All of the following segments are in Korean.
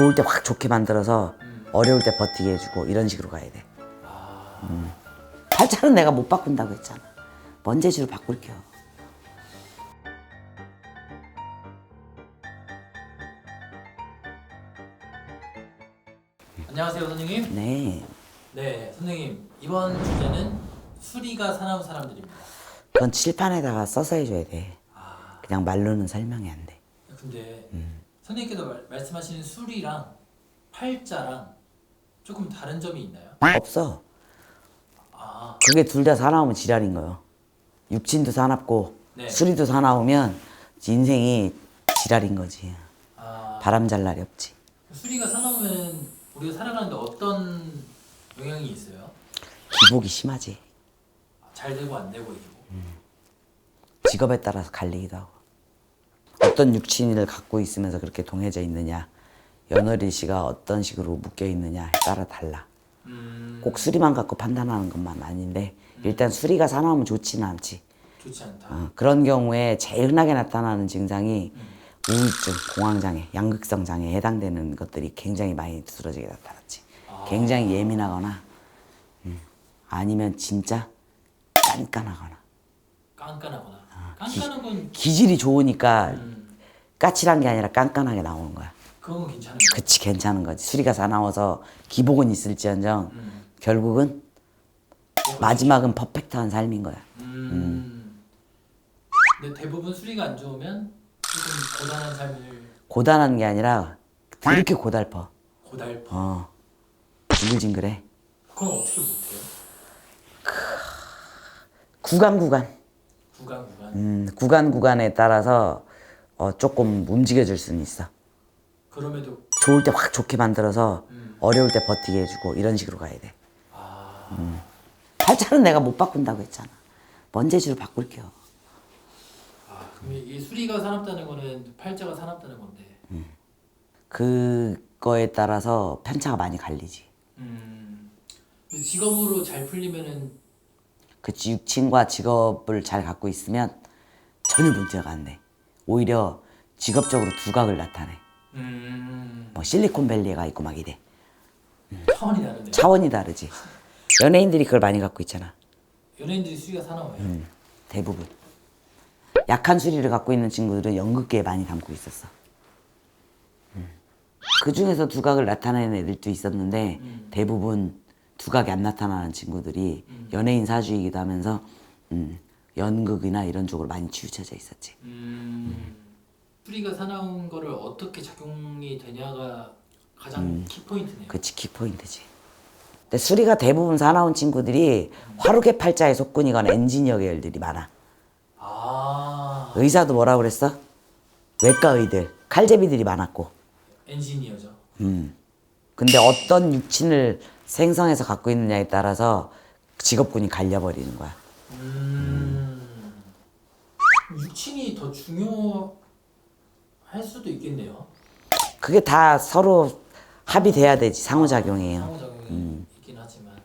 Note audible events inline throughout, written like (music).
좋을 때 확 좋게 만들어서 음. 어려울 때 버티게 해주고 이런 식으로 가야 돼. 아, 음. 팔자는 내가 못 바꾼다고 했잖아. 먼제주로 바꿀게요. 안녕하세요 선생님. 네. 네 선생님 이번 주제는 수리가 사나운 사람들입니다. 그건 칠판에다가 써서 해줘야 돼. 아 그냥 말로는 설명이 안 돼. 근데 음. 선생님께서 말, 말씀하시는 수리랑 팔자랑 조금 다른 점이 있나요? 없어. 아 그게 둘 다 사나우면 지랄인 거요. 육친도 사납고 네. 수리도 사나우면 인생이 지랄인 거지. 아, 바람 잘 날이 없지. 수리가 사나우면 우리가 살아가는데 어떤 영향이 있어요? 기복이 심하지. 잘 되고 안 되고 이고. 직업에 따라서 갈리기도 하고. 어떤 육친을 갖고 있으면서 그렇게 동해져 있느냐, 연월일 씨가 어떤 식으로 묶여 있느냐에 따라 달라. 음 꼭 수리만 갖고 판단하는 것만 아닌데 일단 수리가 사나우면 좋지는 않지. 좋지 않다. 어, 그런 경우에 제일 흔하게 나타나는 증상이 우울증, 공황장애, 양극성 장애에 해당되는 것들이 굉장히 많이 두드러지게 나타났지. 굉장히 예민하거나 음, 아니면 진짜 깐깐하거나 깐깐하거나. 아, 깐깐한 건 기질이 좋으니까 음, 까칠한 게 아니라 깐깐하게 나오는 거야. 그건 괜찮은 거. 그치 괜찮은 거지. 수리가 사나워서 기복은 있을지언정 음. 결국은 마지막은 퍼펙트한 삶인 거야. 음. 근데 대부분 수리가 안 좋으면 조금 고단한 삶을 고단한 게 아니라 그렇게 고달퍼. 고달퍼. 어. 징글징글해. 그건 어떻게 못해요? 구간 구간. 구간 구간. 음, 구간 구간에 따라서 어, 조금 움직여줄 수는 있어. 그럼에도 좋을 때 확 좋게 만들어서 음. 어려울 때 버티게 해주고 이런 식으로 가야 돼. 아 팔자는 내가 못 바꾼다고 했잖아. 먼제주로 바꿀게요. 아, 그럼 이 수리가 사납다는 거는 팔자가 사납다는 건데. 그거에 따라서 편차가 많이 갈리지. 음. 근데 직업으로 잘 풀리면은 그치 육친과 직업을 잘 갖고 있으면 전혀 문제가 안 돼. 오히려 직업적으로 두각을 나타내. 음. 뭐 실리콘밸리가 있고 막 이래. 차원이 다른데. 차원이 다르지. 연예인들이 그걸 많이 갖고 있잖아. 연예인들이 수리가 사나워요. 음. 대부분. 약한 수리를 갖고 있는 친구들은 연극계에 많이 담고 있었어. 그 중에서 두각을 나타내는 애들도 있었는데 음. 대부분 두각이 안 나타나는 친구들이 연예인 사주이기도 하면서 음, 연극이나 이런 쪽으로 많이 치우쳐져 있었지. 음. 수리가 사나운 거를 어떻게 작용이 되냐가 가장 키포인트네요. 그치 키포인트지. 근데 수리가 대부분 사나운 친구들이 화루계 팔자의 속군이거나 엔지니어 계열들이 많아. 아 의사도 뭐라 그랬어? 외과 의들, 칼제비들이 많았고. 엔지니어죠. 음. 근데 어떤 육친을 생성해서 갖고 있느냐에 따라서 직업군이 갈려버리는 거야. 음. 육친이 더 중요할 수도 있겠네요. 그게 다 서로 합의돼야 되지 상호작용이에요. 상호작용이 있긴 하지만.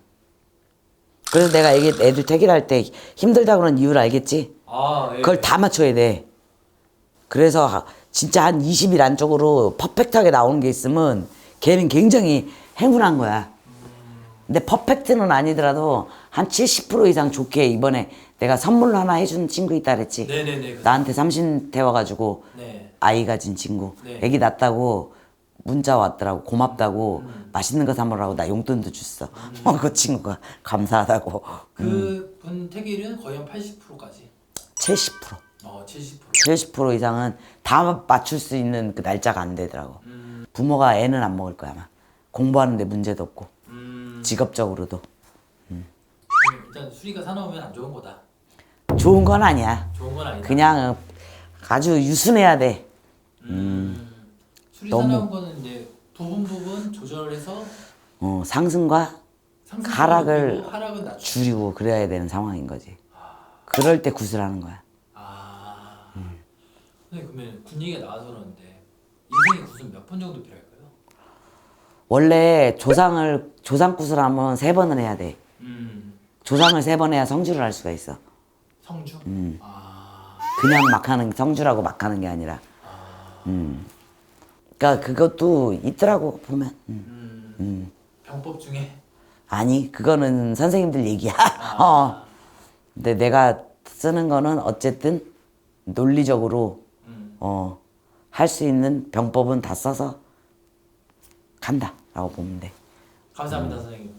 그래서 내가 애기, 애들 택일할 때 힘들다 그런 이유를 알겠지? 아 예. 그걸 다 맞춰야 돼. 그래서 하- 진짜 한 20일 안쪽으로 퍼펙트하게 나오는 게 있으면 걔는 굉장히 행운한 거야. 근데 퍼펙트는 아니더라도 한 70% 이상 좋게 이번에 내가 선물로 하나 해준 친구 있다 그랬지. 네네네. 그- 나한테 삼신 태워가지고 네. 아이 가진 친구. 네. 애기 낳았다고 문자 왔더라고. 고맙다고. 음. 맛있는 거 사먹으라고 나 용돈도 줬어. (laughs) 어, 그 친구가 감사하다고. 그분 택일은 거의 한 80%까지. 70%. 어 70%. 70% 이상은 다 맞출 수 있는 그 날짜가 안 되더라고. 음. 부모가 애는 안 먹을 거야 아마. 공부하는데 문제도 없고 음. 직업적으로도 일단 수리가 사나우면 안 좋은 거다. 좋은 건 아니야. 좋은 건 아니다. 그냥 어, 아주 유순해야 돼. 음. 수리 너무- 사나운 거는 이제 부분 부분 조절해서 어, 상승과 상승 하락을 하락은 낮추. 줄이고 그래야 되는 상황인 거지. 그럴 때 구슬하는 거야. 아. 그러면 군 얘기가 나와서 그러는데 인생의 구슬 몇번 정도 필요할까요? 원래 조상을 조상 구슬하면 세 번은 해야 돼. 음. 조상을 세 번 해야 성주를 할 수가 있어. 성주. 음. 아. 그냥 막 하는 성주라고 막 하는 게 아니라. 음. 그러니까 그것도 있더라고 보면. 음. 음, 병법 중에 아니 그거는 선생님들 얘기야. (laughs) 어. 근데 내가 쓰는 거는 어쨌든 논리적으로 음. 어, 할 수 있는 병법은 다 써서 간다라고 보면 돼. 감사합니다 선생님.